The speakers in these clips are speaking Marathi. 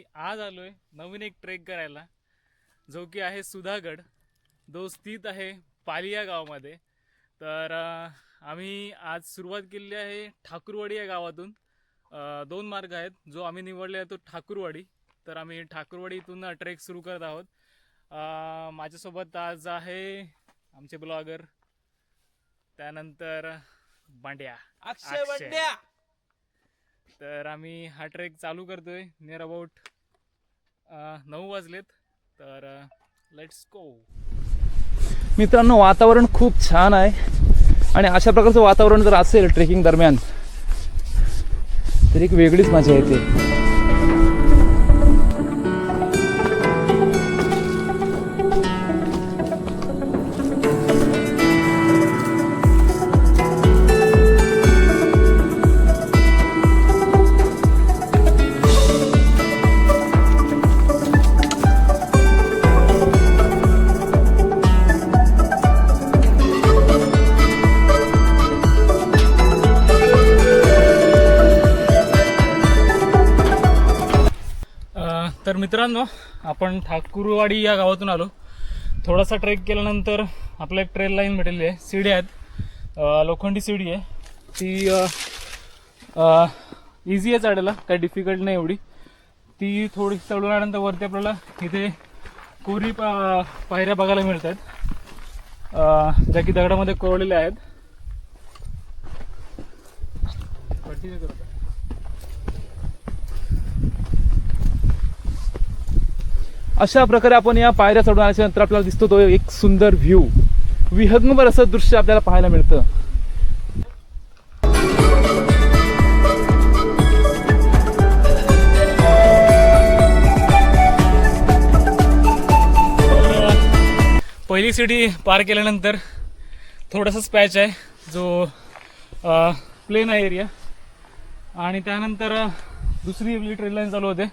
आम्ही आज आलोय नवीन एक ट्रेक करायला. जो की आहे सुधागड. जो स्थित आहे पाली या गावामध्ये. तर आम्ही आज सुरुवात केलेली आहे ठाकूरवाडी या गावातून. दोन मार्ग आहेत. जो आम्ही निवडले आहे तो ठाकूरवाडी. तर आम्ही ठाकूरवाडी इथून ट्रेक सुरू करत आहोत. माझ्यासोबत आज आहे आमचे ब्लॉगर. त्यानंतर बांड्या अक्षय अक्षय. तर आम्ही हा ट्रेक चालू करतोय. नियर अबाउट नऊ वाजलेत. तर लेट्स गो मित्रांनो वातावरण खूप छान आहे. आणि अशा प्रकारचं वातावरण जर असेल ट्रेकिंग दरम्यान तर एक वेगळीच मजा येते. मित्रांनो आपण ठाकूरवाडी या गावातून आलो. थोडासा ट्रेक केल्यानंतर आपल्या एक ट्रेल लाईन भेटलेली आहे. शिडी आहेत. लोखंडी शिडी आहे. ती इझी आहे चढायला. काही डिफिकल्ट नाही एवढी. ती थोडी चढून आल्यानंतर वरती आपल्याला इथे कोरी पा पायऱ्या बघायला मिळत आहेत ज्या की दगडामध्ये कोरलेल्या आहेत Continue करू का? अशा प्रकारे आपण या पायऱ्या चढून आल्याच्यानंतर आपल्याला दिसतो तो एक सुंदर व्ह्यू विहंगम असं दृश्य आपल्याला पाहायला मिळतं. पहिली सिटी पार केल्यानंतर थोडासाच पॅच आहे जो प्लेन आहे एरिया आणि त्यानंतर दुसरी आपली ट्रेन लाईन चालू होते.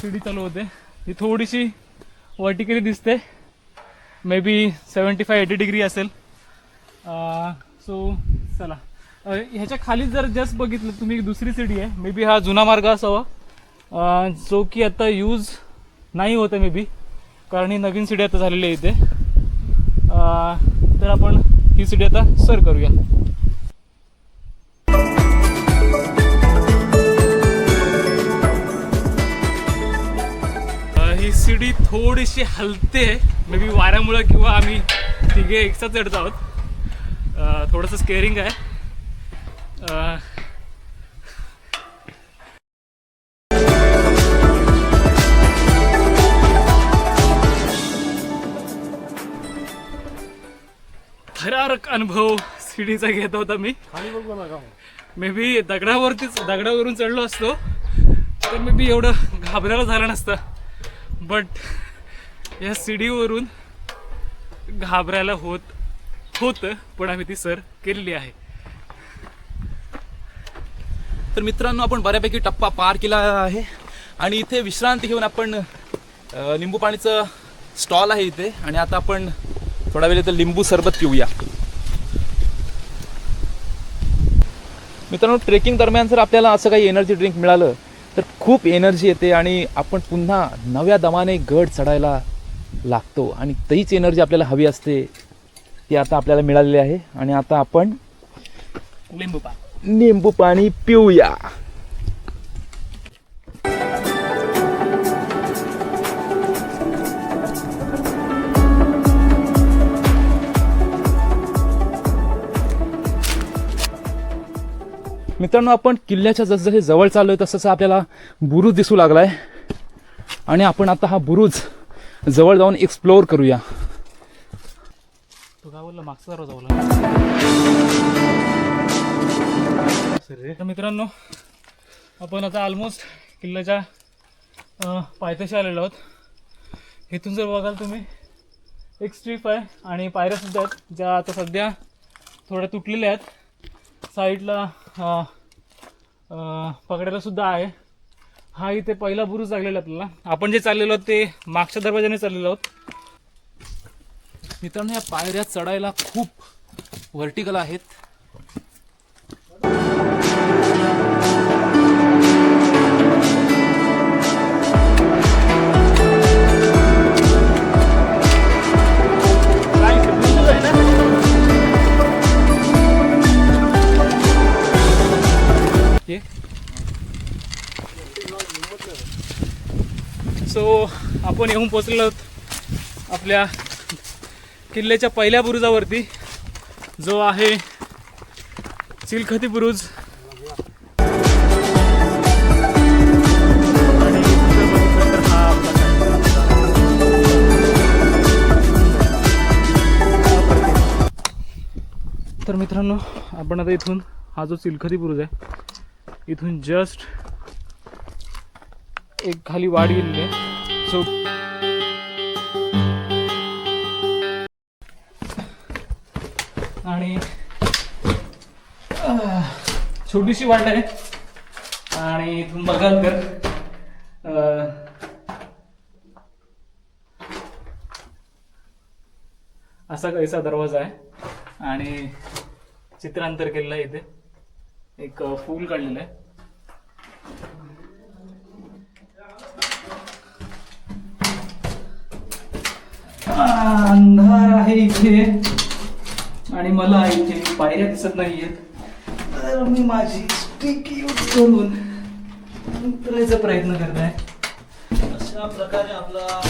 सिडी चालू होते. ही थोडीशी वर्टिकली दिसते. Maybe seventy five eighty degree असेल सो चला ह्याच्या खाली जर जस्ट बघितलं तुम्ही दुसरी सिटी आहे. मे बी हा जुना मार्ग असावा. जो की आता यूज नाही होतं मे बी कारण ही नवीन सिटी आता झालेली आहे इथे. तर आपण ही सिटी आता सर करूया. सिडी थोडीशी हलते मे बी वाऱ्यामुळं किंवा आम्ही तिघे एकसाथ चढत आहोत. थोडंसं स्केअरिंग आहे. थरारक अनुभव सीडीचा घेत होता मी. मे बी दगडावरतीच दगडावरून चढलो असतो. तर मे बी एवढं घाबरायला झालं नसतं. बट या सीडीवरून घाबरायला होत होतं पण आम्ही ती सर केलेली आहे. तर मित्रांनो आपण बऱ्यापैकी टप्पा पार केला आहे. आणि इथे विश्रांती घेऊन आपण लिंबू पाणीचं स्टॉल आहे इथे. आणि आता आपण थोडा वेळ इथं लिंबू सरबत पिऊया. मित्रांनो ट्रेकिंग दरम्यान जर आपल्याला असं काही एनर्जी ड्रिंक मिळालं तर खूप एनर्जी येते आणि आपण पुन्हा नव्या दमाने गड चढायला लागतो आणि तीच एनर्जी आपल्याला हवी असते ती आता आपल्याला मिळालेली आहे. आणि आता आपण लिंबू पाणी पिऊया. मित्रांनो आपण किल्ल्याच्या जसजसे जवळ चाललोय तसं आपल्याला बुरुज दिसू लागलाय. आणि आपण आता हा बुरुज जवळ जाऊन एक्सप्लोअर करूया. तो बोलला? मागचा तर मित्रांनो आपण आता ऑलमोस्ट किल्ल्याच्या पायथ्याशी आलेलो आहोत. इथून जर बघाल तुम्ही एक स्ट्रीप आहे आणि पायऱ्या सुद्धा आहेत ज्या आता सध्या थोड्या तुटलेल्या आहेत. साईडला पकडायला सुद्धा आहे. हा इथे पहिला बुरुज लागलेला आपल्याला. आपण जे चाललेलो आहोत ते मागच्या दरवाजाने चाललेलो आहोत. मित्रांनो या पायऱ्या चढायला खूप व्हर्टिकल आहेत. आपण येऊन पोचलेलो आहोत आपल्या किल्ल्याच्या पहिल्या बुरुजावरती जो आहे चिलखती बुरुज. हा तर मित्रांनो आपण आता इथून हा जो चिलखती बुरुज आहे इथून जस्ट एक खाली वाढ गेलेली आहे. सो आणि छोटीशी वाट आहे. आणि इथून बघाल तर असा काहीसा दरवाजा आहे. आणि चित्रांतर केलेलं आहे इथे. एक फूल काढलेलं आहे. अंधार आहे इथे. आणि मला इथे म्हणजे पायऱ्या दिसत नाहीयेत. तर मी माझी स्टिक यूज करून उतरायचा प्रयत्न करत आहे अशा प्रकारे आपला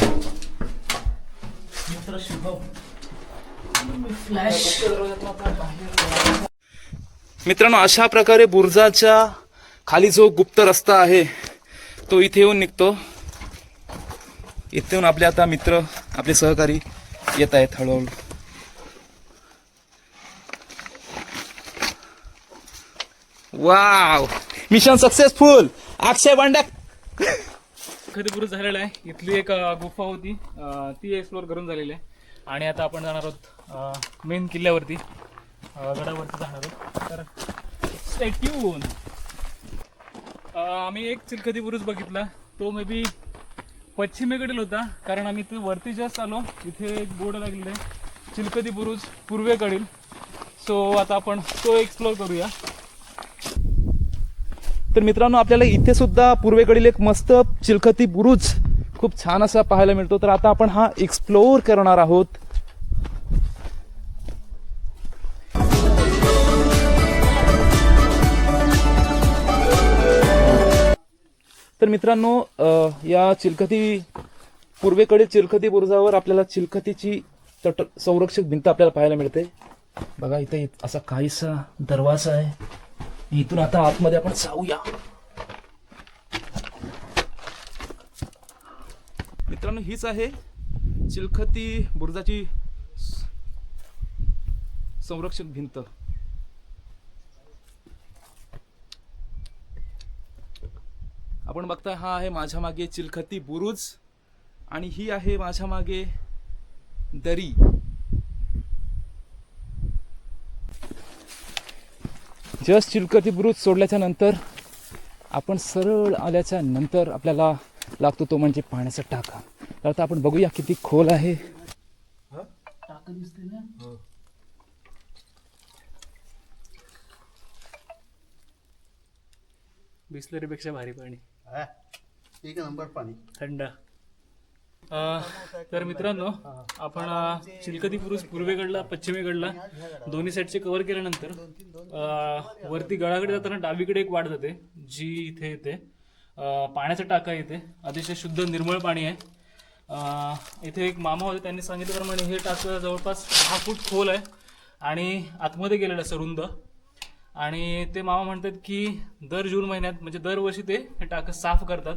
मित्र शुभम. फ्लॅश मित्रांनो अशा प्रकारे बुर्जाच्या खाली जो गुप्त रस्ता आहे तो इथे येऊन निघतो. इथे येऊन आपले आता मित्र आपले सहकारी येत आहेत हळूहळू. वाव मिशन सक्सेसफुल अक्षय बांडा खरी बुरुज झालेला आहे. इथली एक अ, गुफा होती. अ, ती एक्सप्लोर करून झालेली आहे. आणि आता आपण जाणार आहोत मेन किल्ल्यावरती. अ, गडावरती जाणार आहोत. तर स्टॅट्यून आम्ही एक चिलखती बुरुज बघितला. तो मे बी पश्चिमेकडील होता. कारण आम्ही ते वरती जास्त आलो. इथे एक बोर्ड लागलेला आहे. चिलखती बुरुज पूर्वेकडील. सो आता आपण तो एक्सप्लोर करूया. तर मित्रांनो आपल्याला इथे सुद्धा पूर्वेकडील एक मस्त चिलखती बुरुज खूप छान असा पाहायला मिळतो. तर आता आपण हा एक्सप्लोअर करणार आहोत. तर मित्रांनो या चिलखती पूर्वेकडील चिलखती बुरुजावर आपल्याला चिलखतीची तट संरक्षक भिंत आपल्याला पाहायला मिळते. बघा इथे असा काहीसा दरवाजा आहे. इथून आता आतमध्ये आपण जाऊया. मित्रांनो हीच आहे चिलखती बुरुजाची संरक्षक भिंत. आपण बघताय हा आहे माझ्या मागे चिलखती बुरुज आणि ही आहे माझ्या मागे दरी. जस्ट चिलखती बुरुज सोडल्याच्या नंतर आपण सरळ आल्याच्यानंतर आपल्याला लागतो तो म्हणजे पाण्याचा टाका. तर आता आपण बघूया किती खोल आहे. टाकं दिसते ना? बिस्लरीपेक्षा भारी पाणी. एक नंबर पाणी. थंड. तर मित्रांनो आपण चिलकती पुरुष पूर्वेकडला पश्चिमेकडला दोन्ही साईडचे कव्हर केल्यानंतर वरती गळाकडे जाताना डावीकडे एक वाट जाते जी इथे येते. पाण्याचा टाका येते. अतिशय शुद्ध निर्मळ पाणी आहे. इथे एक मामा होते त्यांनी सांगितल्याप्रमाणे हे टाकं जवळपास दहा फूट खोल आहे आणि आतमध्ये गेलेलं आहे सरुंद आणि ते मामा म्हणतात की दर जून महिन्यात म्हणजे दरवर्षी ते हे टाकं साफ करतात.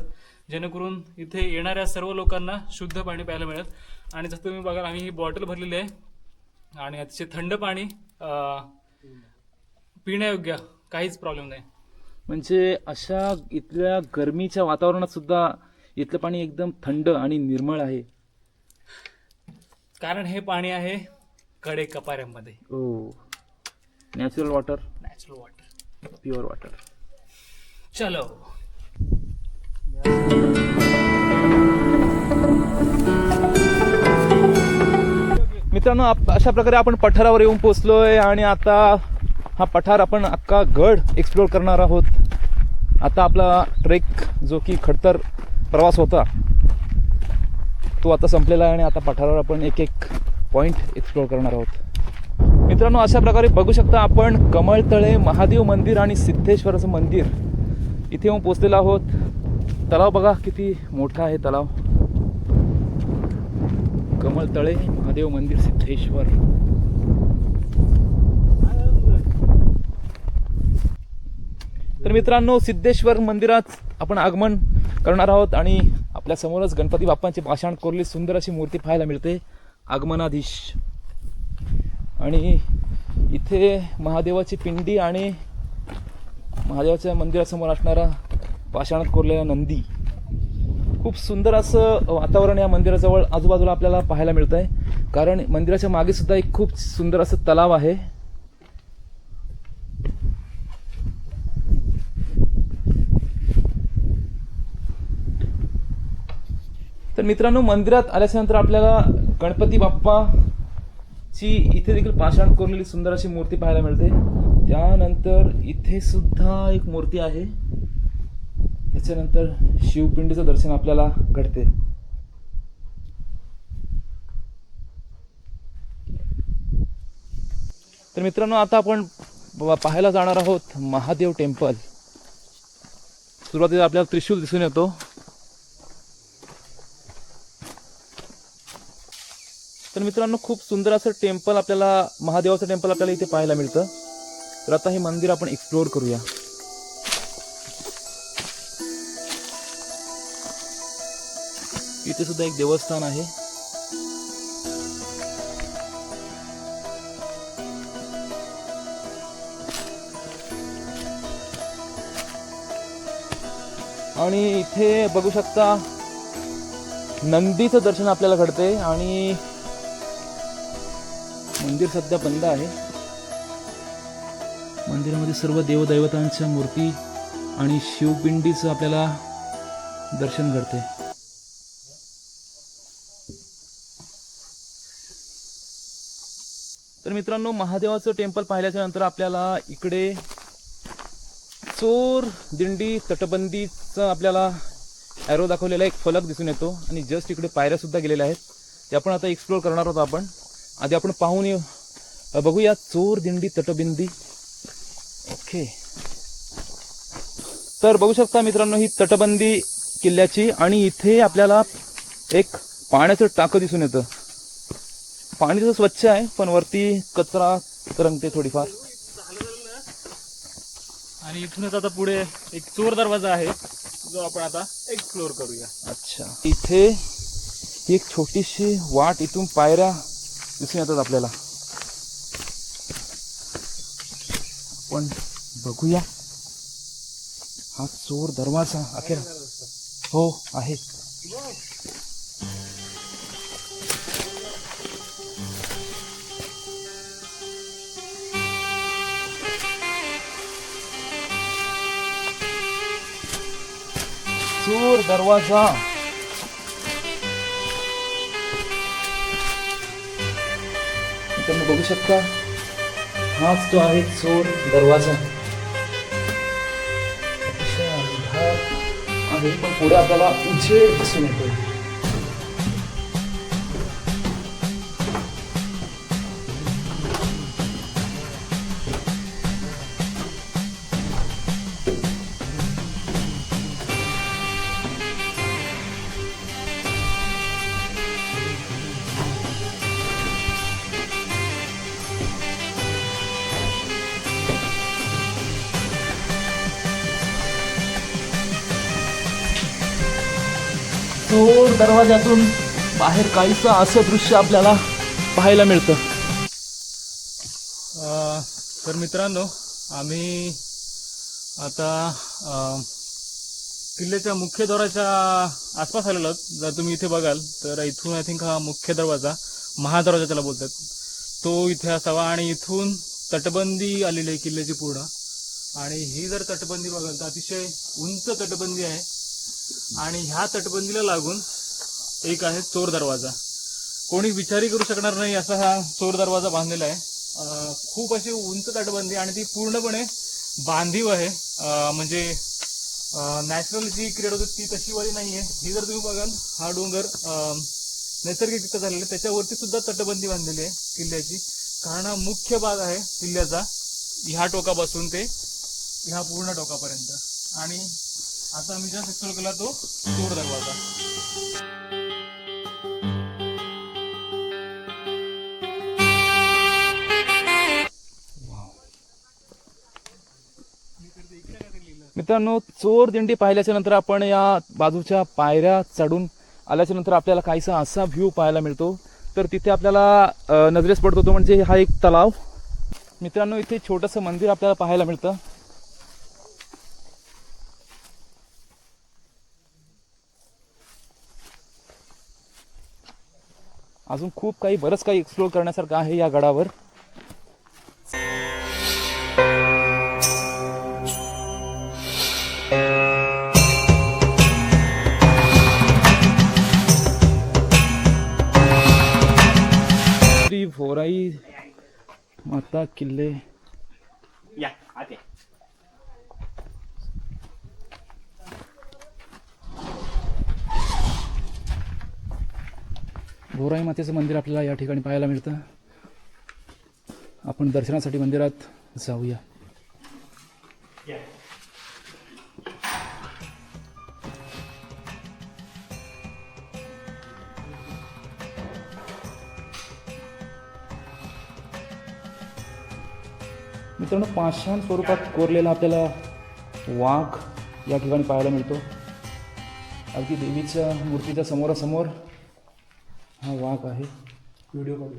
जेणेकरून इथे येणाऱ्या सर्व लोकांना शुद्ध पाणी प्यायला मिळेल. आणि जसं तुम्ही बघाल आम्ही ही बॉटल भरलेली आहे. आणि अतिशय थंड पाणी पिण्यायोग्य काहीच प्रॉब्लेम नाही. म्हणजे अशा इथल्या गरमीच्या वातावरणात सुद्धा इथलं पाणी एकदम थंड आणि निर्मळ आहे. कारण हे पाणी आहे कडे कपाऱ्यामध्ये. ओ natural water natural water pure water चलो. मित्रांनो आप- अशा प्रकारे आपण पठारावर येऊन पोचलोय आणि आता हा पठार आपण अख्खा गड एक्सप्लोर करणार आहोत. आता आपला ट्रेक जो की खडतर प्रवास होता तो आता संपलेला आहे आणि आता पठारावर आपण एक एक पॉईंट एक्सप्लोर करणार आहोत. मित्रांनो अशा प्रकारे बघू शकता आपण कमळतळे महादेव मंदिर आणि सिद्धेश्वराचं मंदिर. इथे येऊन पोचलेलो आहोत. तलाव बघा किती मोठा आहे तलाव. कमळतळे महादेव मंदिर सिद्धेश्वर. तर मित्रांनो सिद्धेश्वर मंदिरात आपण आगमन करणार आहोत आणि आपल्या समोरच गणपती बाप्पांची भाषण कोरली सुंदर अशी मूर्ती पाहायला मिळते आगमनाधीश. आणि इथे महादेवाची पिंडी आणि महादेवाच्या मंदिरासमोर असणारा पाषाणात कोरलेला नंदी. खूप सुंदर असं वातावरण या मंदिराजवळ आजूबाजूला आपल्याला पाहायला मिळतं आहे कारण मंदिराच्या मागे सुद्धा एक खूप सुंदर असं तलाव आहे. तर मित्रांनो मंदिरात आल्याच्यानंतर आपल्याला गणपती बाप्पाची इथे देखील पाषाण कोरलेली सुंदर अशी मूर्ती पाहायला मिळते. त्यानंतर इथे सुद्धा एक मूर्ती आहे. त्याच्यानंतर शिवपिंडीचं दर्शन आपल्याला घडते. तर मित्रांनो आता आपण पाहायला जाणार आहोत महादेव टेम्पल. सुरुवातीला आपल्याला त्रिशूल दिसून येतो. तर मित्रांनो खूप सुंदर असं टेम्पल आपल्याला महादेवाचं टेम्पल आपल्याला इथे पाहायला मिळतं. तर आता हे मंदिर आपण एक्सप्लोअर करूया. इथे सुद्धा एक देवस्थान आहे. आणि इथे बघू शकता नंदीचं दर्शन आपल्याला घडते आणि मंदिर सध्या बंद आहे. मंदिरामध्ये सर्व देवदैवतांच्या मूर्ती आणि शिवपिंडीचं आपल्याला दर्शन घडते तर मित्रांनो महादेवाचं टेम्पल पाहिल्याच्या नंतर आपल्याला इकडे चोर दिंडी तटबंदीचा आपल्याला ॲरो दाखवलेला एक फलक दिसून येतो आणि जस्ट इकडे पायऱ्यासुद्धा गेलेल्या आहेत. ते आपण आता एक्सप्लोर करणार आहोत आपण. आधी आपण पाहून येऊ. बघूया चोर दिंडी तटबिंदी. ओके तर बघू शकता मित्रांनो ही तटबंदी किल्ल्याची आणि इथे आपल्याला एक पाण्याचं टाकं दिसून येतं. पाणी तर स्वच्छ आहे पण वरती कचरा तरंगते थोडीफार. आणि इथूनच आता पुढे एक चोर दरवाजा आहे जो आपण आता एक्सप्लोअर करूया. अच्छा. इथे एक छोटीशी वाट इथून पायऱ्या दिसून येतात आपल्याला. आपण बघूया. हा चोर दरवाजा अखेर हो आहे. चोर दरवाजा. तुम्ही बघू शकता हाच तो आहे चोर दरवाजा. अतिशय अंधार आहे पण पुढे आपल्याला उजेड दिसून येतो दरवाज्यातून दरवाजातून बाहेर काहीच असं दृश्य आपल्याला पाहायला मिळतं. तर मित्रांनो आम्ही आता किल्ल्याच्या मुख्य द्वाराच्या आसपास आलेलो आहोत. जर तुम्ही इथे बघाल तर इथून आय थिंक हा मुख्य दरवाजा महादरवाजा त्याला बोलतात. तो इथे असावा आणि इथून तटबंदी आलेली आहे किल्ल्याची पूर्ण. आणि ही जर तटबंदी बघाल तर अतिशय उंच तटबंदी आहे. आणि ह्या तटबंदीला लागून एक आहे चोर दरवाजा. कोणी विचारही करू शकणार नाही असा हा चोर दरवाजा बांधलेला आहे. खूप अशी उंच तटबंदी आणि ती पूर्णपणे बांधीव आहे. म्हणजे नॅचरल जी क्रिएट होती ती तशी वाली नाहीये. ही जर तुम्ही बघाल हा डोंगर नैसर्गिकरित्या झालेला आहे. त्याच्यावरती सुद्धा तटबंदी बांधलेली आहे किल्ल्याची. कारण हा मुख्य भाग आहे किल्ल्याचा ह्या टोकापासून ते ह्या पूर्ण टोकापर्यंत. आणि आता आम्ही ज्या सेक्टर केला तो चोर दरवाजा. मित्रांनो चोर दिंडी पाहिल्याच्या नंतर आपण या बाजूच्या पायऱ्या चढून आल्याच्यानंतर आपल्याला काहीसा असा व्ह्यू पाहायला मिळतो. तर तिथे आपल्याला नजरेस पडतो तो म्हणजे हा एक तलाव. मित्रांनो इथे छोटंसं मंदिर आपल्याला पाहायला मिळतं. अजून खूप काही बरंच काही एक्सप्लोर करण्यासारखं आहे या गडावर. माता किल्ले. या आते. भोराई मातेचं मंदिर आपल्याला या ठिकाणी पाहायला मिळतं. आपण दर्शनासाठी मंदिरात जाऊया. मित्रांनो पाषाण स्वरूपात कोरलेला आपल्याला वाघ या ठिकाणी पाहायला मिळतो. अगदी देवीच्या मूर्तीच्या समोरासमोर हा वाघ आहे. व्हिडिओ काढू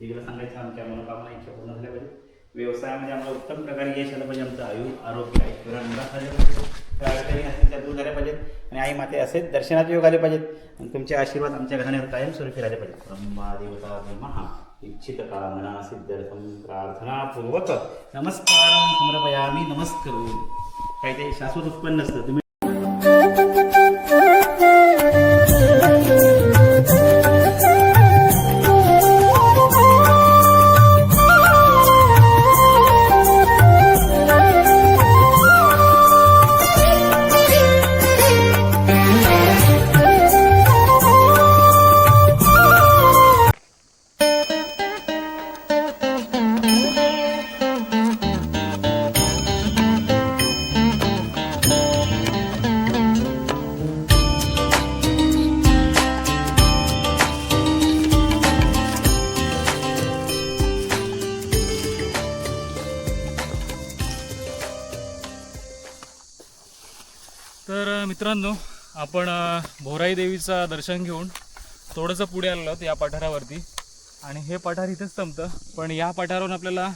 इकडे सांगायचं आमच्या मनोकामना इच्छा पूर्ण झाल्या पाहिजे व्यवसायामध्ये आम्हाला उत्तम प्रकारे यश आलं पाहिजे आमचं आयु आरोग्य ऐश्वर्य निराश झाले पाहिजे अडचणी असतील त्या दूर झाल्या पाहिजेत. आणि आई माते असेच दर्शनाचे योग आले पाहिजेत. आणि तुमचे आशीर्वाद आमच्या घराण्यावर कायम स्वरूपी राहिले पाहिजेत. ब्रह्मा देवता महा इच्छित कामना सिद्धार्थम प्रार्थनापूर्वक. नमस्कार समर्पयामी नमस्कार काही ते शाश्वत उत्पन्न असतं. तुम्ही भोराई देवीचं दर्शन घेऊन थोडंसं पुढे आलेलो आहोत या पठारावरती. आणि हे पठार इथेच संपतं. पण या पठारावरून आपल्याला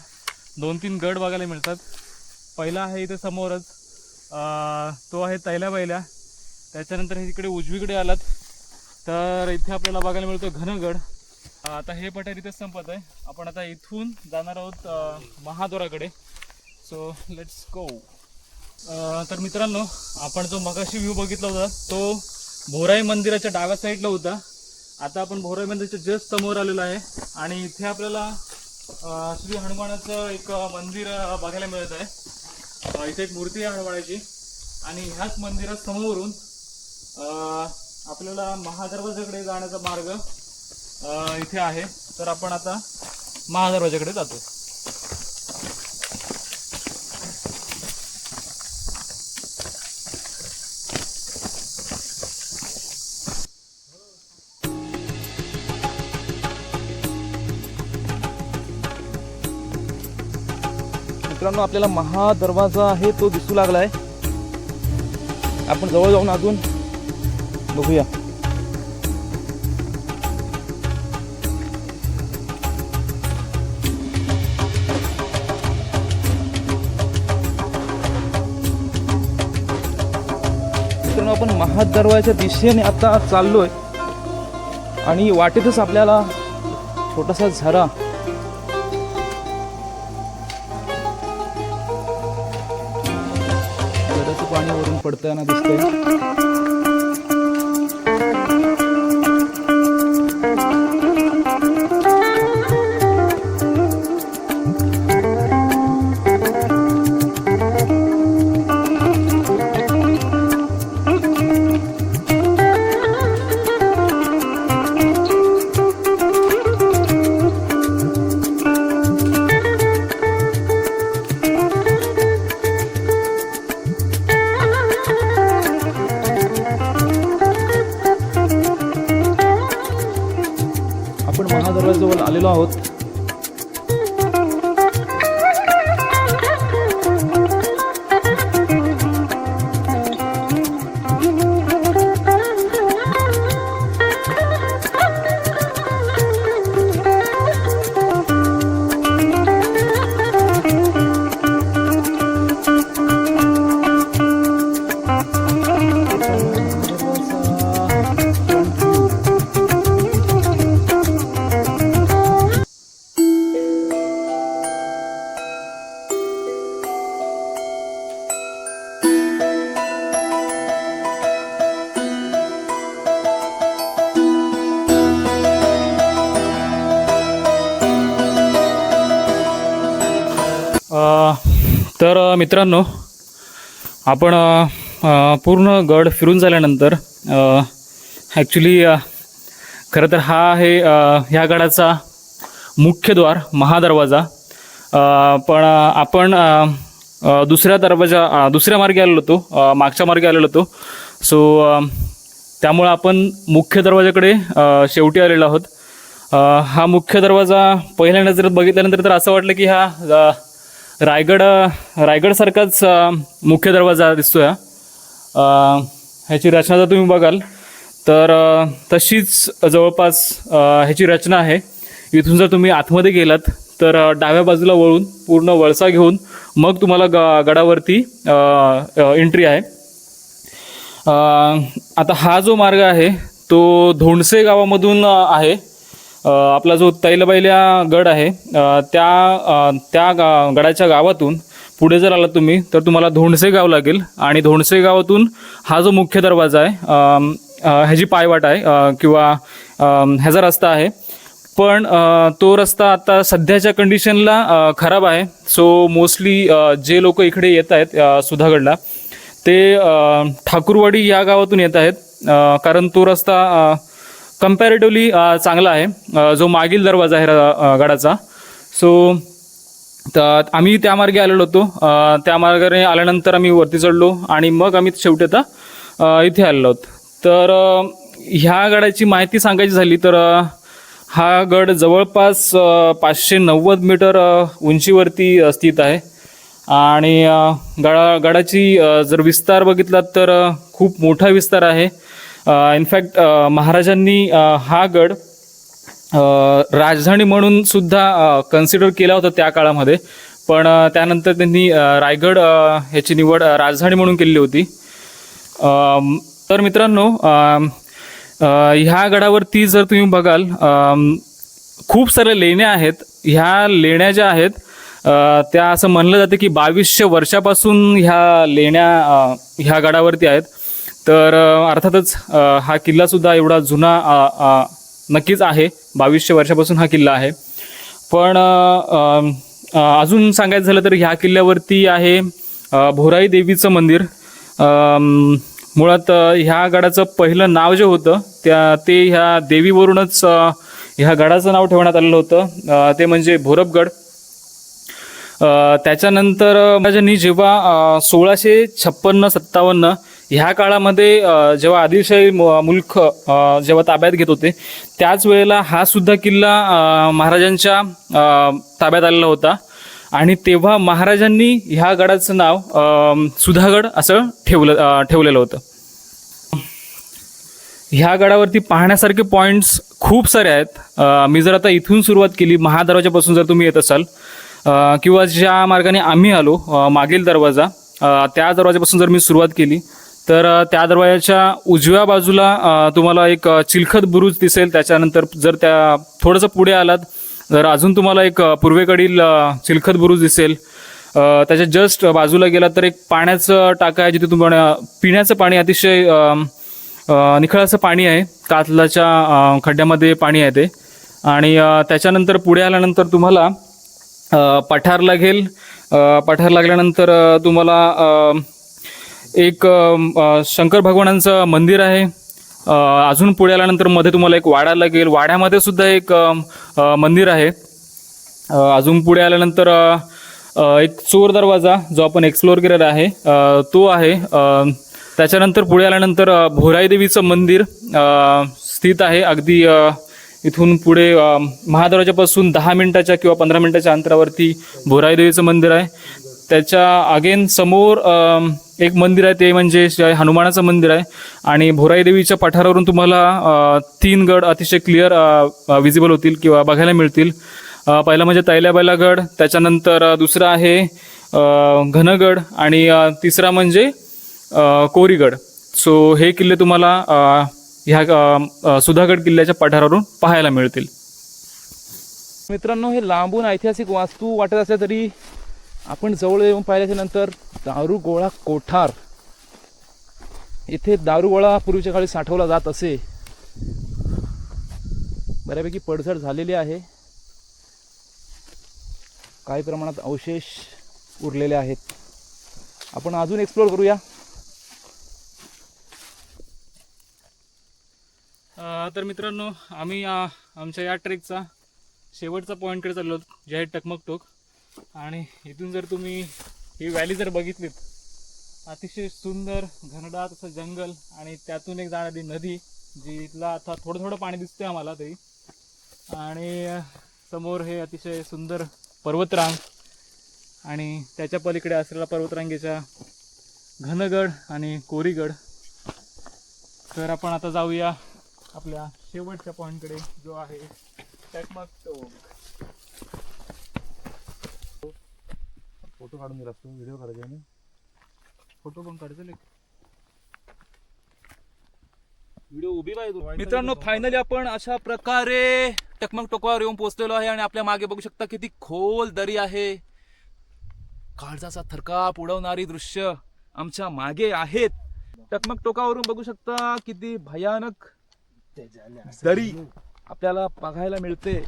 दोन तीन गड बघायला मिळतात. पहिला आहे इथे समोरच तो आहे तैल्या बैल्या त्याच्यानंतर हे इकडे उजवीकडे आलात. तर इथे आपल्याला बघायला मिळतो घनगड. आता हे पठार इथेच संपत आहे. आपण आता इथून जाणार आहोत महाद्वाराकडे सो लेट्स गो तर मित्रांनो आपण जो मगाशी व्ह्यू बघितला होता तो भोराई मंदिराच्या डाव्या साईडला होता. आता आपण भोराई मंदिराच्या जस्ट समोर आलेलो आहे. आणि इथे आपल्याला श्री हनुमानाचं एक मंदिर बघायला मिळत आहे. इथे एक मूर्ती आहे हनुमानाची. आणि ह्याच मंदिरात समोरून आपल्याला महादरवाजाकडे जाण्याचा मार्ग इथे आहे. तर आपण आता महादरवाजाकडे जातो मित्रांनो आपल्याला महादरवाजा आहे तो दिसू लागलाय. आपण जवळ जाऊन अजून बघूया. मित्रांनो आपण महादरवाजाच्या दिशेने आता चाललोय. आणि वाटेतच आपल्याला छोटासा झरा cortando a distância. आलेलो आहोत. तर मित्रांनो आपण पूर्ण गड फिरून झाल्यानंतर ॲक्च्युली खरं तर हा आहे ह्या गडाचा मुख्य द्वार महादरवाजा. पण आपण दुसऱ्या दरवाजा दुसऱ्या मार्गे आलेलो होतो मागच्या मार्गे आलेलो होतो. सो त्यामुळं आपण मुख्य दरवाजाकडे शेवटी आलेलो आहोत. हा मुख्य दरवाजा पहिल्या नजरेत बघितल्यानंतर तर असं वाटलं की हा रायगड रायगडसारखाच मुख्य दरवाजा दिसतोय ह्याची रचना जर तुम्ही बघाल तर तशीच जवळपास ह्याची रचना आहे. इथून जर तुम्ही आतमध्ये गेलात तर डाव्या बाजूला वळून पूर्ण वळसा घेऊन मग तुम्हाला ग गडावरती एंट्री आहे. आता हा जो मार्ग आहे तो धोंडसे गावामधून आहे. आपला जो तैलबैल्या गड आहे त्या त्या गा गडाच्या गावातून पुढे जर आलात तुम्ही तर तुम्हाला धोंडसे गाव लागेल. आणि धोंडसे गावातून हा जो मुख्य दरवाजा आहे ह्याची पायवाट आहे किंवा ह्याचा रस्ता आहे. पण तो रस्ता आता सध्याच्या कंडिशनला खराब आहे. सो मोस्टली जे लोक इकडे येत आहेत सुधागडला ते ठाकूरवाडी या गावातून येत आहेत कारण तो रस्ता कम्पॅरेटिव्हली चांगला आहे. जो मागील दरवाजा आहे गडाचा. सो तर आम्ही त्या मार्गे आलेलो होतो. त्या मार्गाने आल्यानंतर आम्ही वरती चढलो आणि मग आम्ही शेवटी आता इथे आलेलो आहोत. तर ह्या गडाची माहिती सांगायची झाली तर हा गड जवळपास पाचशे नव्वद मीटर उंचीवरती स्थित आहे. आणि गडा गडाची जर विस्तार बघितला तर खूप मोठा विस्तार आहे. इनफॅक्ट महाराजांनी हा गड राजधानी म्हणून सुद्धा कन्सिडर केला होता त्या काळामध्ये. पण त्यानंतर त्यांनी रायगड ह्याची निवड राजधानी म्हणून केली होती. तर मित्रांनो ह्या गडावरती जर तुम्ही बघाल खूप साऱ्या लेण्या आहेत. ह्या लेण्या ज्या आहेत त्या असं म्हणलं जातं की बावीसशे वर्षापासून ह्या लेण्या ह्या गडावरती आहेत. तर अर्थातच हा किल्लासुद्धा एवढा जुना नक्कीच आहे. बावीसशे वर्षापासून हा किल्ला आहे. पण अजून सांगायचं झालं तर ह्या किल्ल्यावरती आहे भोराई देवीचं मंदिर. मुळात ह्या गडाचं पहिलं नाव जे होतं त्या ते ह्या देवीवरूनच ह्या गडाचं नाव ठेवण्यात आलेलं होतं. ते म्हणजे भोरपगड. त्याच्यानंतर अ, महाराजांनी जेव्हा सोळाशे छप्पन्न सत्तावन्न ह्या काळामध्ये जेव्हा आदिलशाही मुल्ख मुल्क जेव्हा ताब्यात घेत होते त्याच वेळेला हा सुद्धा किल्ला महाराजांच्या ताब्यात आलेला होता. आणि तेव्हा महाराजांनी ह्या गडाचं नाव सुधागड असं ठेवलं ठेवलेलं होतं. ह्या गडावरती पाहण्यासारखे पॉईंट्स खूप सारे आहेत. मी जर आता इथून सुरुवात केली महादरवाजापासून जर तुम्ही येत असाल किंवा ज्या मार्गाने आम्ही आलो मागील दरवाजा त्या दरवाजापासून जर मी सुरुवात केली तर त्या दरवाजाच्या उजव्या बाजूला तुम्हाला एक चिलखत बुरुज दिसेल. त्याच्यानंतर जर त्या थोडंसं पुढे आलात जर अजून तुम्हाला एक पूर्वेकडील चिलखत बुरुज दिसेल. त्याच्या जस्ट बाजूला गेला तर एक पाण्याचं टाका आहे जिथे तुम्हाला पिण्याचं पाणी अतिशय निखळाचं निखळ असं पाणी आहे. कातलाच्या खड्ड्यामध्ये पाणी आहे ते. आणि त्याच्यानंतर पुढे आल्यानंतर तुम्हाला पठार लागेल. पठार लागल्यानंतर तुम्हाला एक शंकर भगवानांचं मंदिर आहे. अजून पुढे आल्यानंतरमध्ये तुम्हाला एक वाडा लागेल. वाड्यामध्ये सुद्धा एक मंदिर आहे. अजून पुढे आल्यानंतर एक चोर दरवाजा जो आपण एक्सप्लोअर केलेला आहे तो आहे. त्याच्यानंतर पुढे आल्यानंतर भोराई देवीचं मंदिर स्थित आहे. अगदी इथून पुढे अ, महादरवाजापासून दहा मिनिटाच्या किंवा पंधरा मिनिटाच्या अंतरावरती भोराई देवीचं मंदिर आहे. त्याच्या आगेन समोर एक मंदिर आहे ते म्हणजे हनुमानाचं मंदिर आहे. आणि भोराई देवीच्या पठारावरून तुम्हाला तीन गड अतिशय क्लिअर विजिबल होतील किंवा बघायला मिळतील. पहिला म्हणजे तैल्याबैला गड त्याच्यानंतर दुसरा आहे घनगड आणि तिसरा म्हणजे कोरीगड. सो हे किल्ले तुम्हाला ह्या सुधागड किल्ल्याच्या पठारावरून पाहायला मिळतील. मित्रांनो हे लांबून ऐतिहासिक वास्तू वाटत असल्या तरी आपण जवळ येऊन पाहिल्याच्या नंतर दारुगोळा कोठार इथे दारुगोळा पूर्वीच्या काळी साठवला जात असे. बऱ्यापैकी पडझड झालेली आहे. काही प्रमाणात अवशेष उरलेले आहेत. आपण अजून एक्सप्लोर करूया. तर मित्रांनो आम्ही आमच्या या ट्रेकचा शेवटचा पॉईंटकडे चाललो जे आहे टकमक टोक आणि इथून जर तुम्ही ही व्हॅली जर बघितलीत अतिशय सुंदर घनदाट असं जंगल आणि त्यातून एक जाणारी नदी जी इथला आता थोडं थोडं पाणी दिसते आम्हाला तरी. आणि समोर हे अतिशय सुंदर पर्वतरांग आणि त्याच्या पलीकडे असलेला पर्वतरांगेच्या घनगड आणि कोरीगड. तर आपण आता जाऊया आपल्या शेवटच्या पॉईंटकडे जो आहे टकमक टोक फोटो काढून दिला व्हिडिओ काढायचा फोटो पण काढतो व्हिडिओ उभी पाहिजे मित्रांनो फायनली आपण अशा प्रकारे टकमक टोकावर येऊन पोहोचलेलो आहे आणि आपल्या मागे बघू शकता किती खोल दरी आहे. काळजाचा थरकाप उडवणारी दृश्य आमच्या मागे आहेत. टकमक टोकावरून बघू शकता किती भयानक दरी आपल्याला बघायला मिळते.